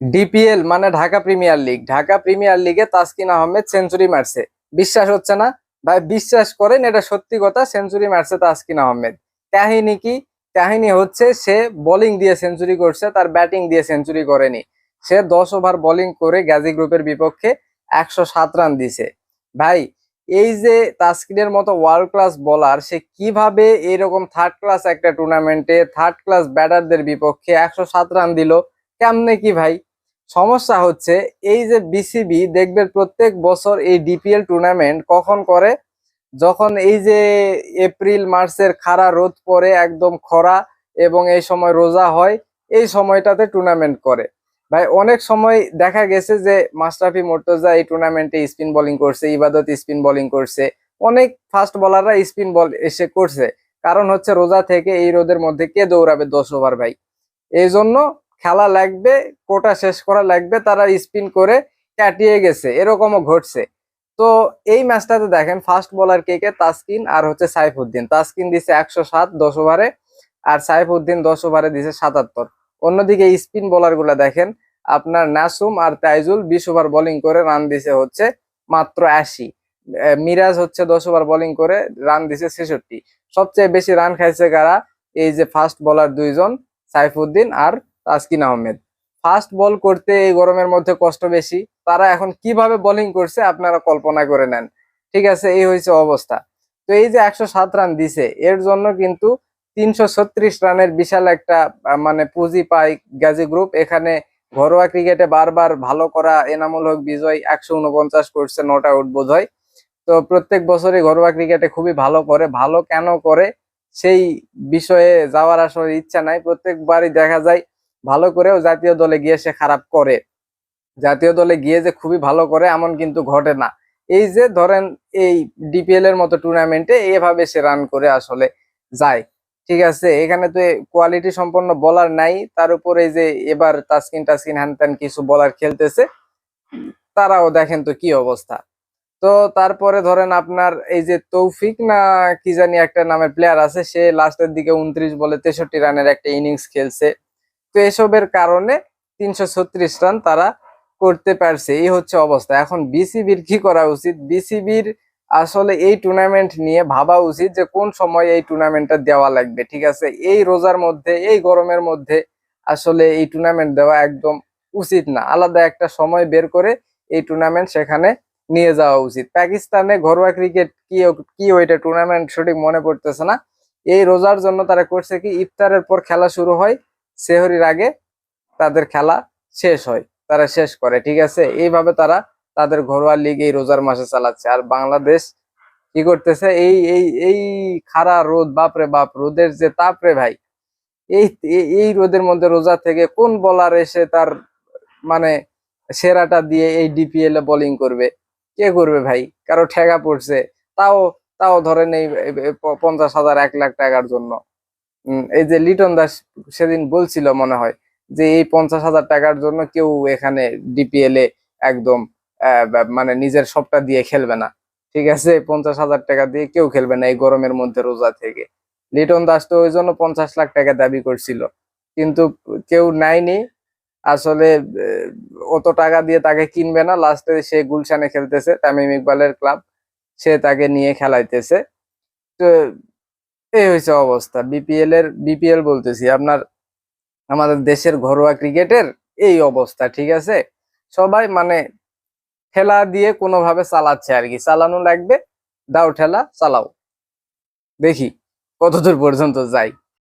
DPL মানে Dhaka premier league Dhaka premier লিগে Taskin Ahmed century মারছে বিশ্বাস হচ্ছে না? ভাই, বিশ্বাস করেন, এটা সত্যি কথা সেঞ্চুরি মারছে তাসকিন আহমেদ। কাহিনী কি? কাহিনী হচ্ছে, সে বোলিং দিয়ে সেঞ্চুরি করছে, তার ব্যাটিং দিয়ে সেঞ্চুরি করেনি। সে দশ ওভার বোলিং করে গাজী গ্রুপের বিপক্ষে একশো সাত রান দিছে। ভাই, এই যে তাসকিনের মতো ওয়ার্ল্ড ক্লাস বোলার সে কীভাবে এরকম থার্ড ক্লাস একটা টুর্নামেন্টে থার্ড ক্লাস ব্যাটারদের বিপক্ষে একশো সাত রান দিল? কেমনে কি ভাই? সমস্যা হচ্ছে এই যে বিসিবি দেখবে প্রত্যেক বছর এই ডিপিএল টুর্নামেন্ট কখন করে? যখন এই যে এপ্রিল মার্চের খাড়া রোদ পড়ে, একদম খরা এবং এই সময় রোজা হয়, এই সময়টাতে টুর্নামেন্ট করে। ভাই, অনেক সময় দেখা গেছে যে মাস্টাফি মোর্তজা এই টুর্নামেন্টে স্পিন বোলিং করছে, ইবাদত স্পিন বোলিং করছে। অনেক ফাস্ট বলাররা স্পিন বল এসে করছে। কারণ হচ্ছে রোজা থেকে এই রোদের মধ্যে কে দৌড়াবে দশ ওভার ভাই? এই জন্য খেলা লাগবে, কোটা শেষ করা লাগবে, তারা স্পিন করে কাটিয়ে গেছে। এরকমও ঘটছে। তো এই ম্যাচটাতে দেখেন, ফার্স্ট বোলার কে কে? তাসকিন আর হচ্ছে সাইফুদ্দিন। তাসকিন দিছে একশো সাত, দশ ওভারে, আর সাইফুদ্দিন দশ ওভারে দিছে সাতাত্তর। অন্যদিকে স্পিন বোলারগুলা দেখেন, আপনার নাসুম আর তাইজুল বিশ ওভার বোলিং করে রান দিছে হচ্ছে মাত্র আশি। মিরাজ হচ্ছে দশ ওভার বোলিং করে রান দিছে ছেষট্টি। সবচেয়ে বেশি রান খাইছে কারা? এই যে ফার্স্ট বোলার দুইজন, সাইফুদ্দিন আর তাসকিন আহমেদ। ফাস্ট বল করতে এই গরমের মধ্যে কষ্ট বেশি। তারা এখন কীভাবে বোলিং করছে আপনারা কল্পনা করে নেন। ঠিক আছে, এই হয়েছে অবস্থা। তো এই যে একশো সাত রান দিছে, এর জন্য কিন্তু তিনশো ছত্রিশ রানের বিশাল একটা মানে পুঁজি পায় গাজী গ্রুপ এখানে ঘরোয়া ক্রিকেটে বারবার ভালো করা এনামুল হক বিজয় একশো উনপঞ্চাশ করছে নট আউট বোধ হয় তো প্রত্যেক বছরই ঘরোয়া ক্রিকেটে খুবই ভালো করে, ভালো কেন করে, সেই বিষয়ে যাওয়ার আসলে ইচ্ছা নাই। প্রত্যেকবারই দেখা যায় ভালো করেও জাতীয় দলে গিয়ে সে খারাপ করে। জাতীয় দলে গিয়ে যে খুবই ভালো করে, এমন কিন্তু ঘটে না। এই যে ধরেন, এই ডিপিএল এর মতো টুর্নামেন্টে এভাবে সে রান করে আসলে যায়। ঠিক আছে, এখানে তো কোয়ালিটি সম্পন্ন বলার নাই। তার উপরে যে এবার তাসকিন টাসকিন হ্যান ত্যান কিছু বলার খেলতেছে, তারাও দেখেন তো কি অবস্থা। তো তারপরে ধরেন আপনার এই যে তৌফিক না কি জানি একটা নামের প্লেয়ার আছে, সে লাস্টের দিকে উনত্রিশ বলে তেষট্টি রানের একটা ইনিংস খেলছে। তো এসবের কারণে তিনশো ছত্রিশ রান তারা করতে পারছে। এই হচ্ছে অবস্থা। এখন বিসিবির কি করা উচিত? বিসিবির আসলে এই টুর্নামেন্ট নিয়ে ভাবা উচিত যে কোন সময় এই টুর্নামেন্টটা দেওয়া লাগবে, ঠিক আছে? এই রোজার মধ্যে, এই গরমের মধ্যে আসলে এই টুর্নামেন্ট দেওয়া একদম উচিত না। আলাদা একটা সময় বের করে এই টুর্নামেন্ট সেখানে নিয়ে যাওয়া উচিত। পাকিস্তানে ঘরোয়া ক্রিকেট কি কি ওইটা টুর্নামেন্ট সঠিক মনে পড়তেছে না। এই রোজার জন্য তারা করছে কি? ইফতারের পর খেলা শুরু হয় সেহরির আগে তাদের খেলা শেষ হয়, তারা শেষ করে, ঠিক আছে? এইভাবে তারা তাদের ঘরোয়া লিগ এই রোজার মাসে চালাচ্ছে। আর বাংলাদেশ কি করতেছে? এই এই এই খারা রোদ, বাপরে বাপ, রোদের যে তাপরে ভাই, এই, এই- রোদের মধ্যে রোজা থেকে কোন বলার এসে তার মানে সেরাটা দিয়ে এই ডিপিএল এ বোলিং করবে? কে করবে ভাই? কারও ঠেকা পড়ছে। তাও তাও ধরেন এই পঞ্চাশ হাজার, এক লাখ টাকার জন্য। এই যে লিটন দাস সেদিন বলছিল মনে হয় যে এই পঞ্চাশ হাজার টাকার জন্য কেউ এখানে ডিপিএল এ একদম মানে নিজের সবটা দিয়ে খেলবে না। ঠিক আছে, পঞ্চাশ হাজার টাকা দিয়ে কেউ খেলবে না এই গরমের মধ্যে রোজা থেকে। লিটন দাস তো ওই জন্য পঞ্চাশ লাখ টাকা দাবি করছিল। কিন্তু কেউ নেয়নি। আসলে অত টাকা দিয়ে তাকে কিনবে না। লাস্টে সে গুলশানে খেলতেছে তামিম ইকবালের ক্লাব। সে তাকে নিয়ে খেলাইতেছে। তো এই হয়েছে অবস্থা। বিপিএল এর বিপিএল বলতেছি, আপনার আমাদের দেশের ঘরোয়া ক্রিকেটের এই অবস্থা, ঠিক আছে? সবাই মানে ঠেলা দিয়ে কোনোভাবে চালাচ্ছে আর কি। চালানো লাগবে, দাও ঠেলা, চালাও। দেখি কতদূর পর্যন্ত যাই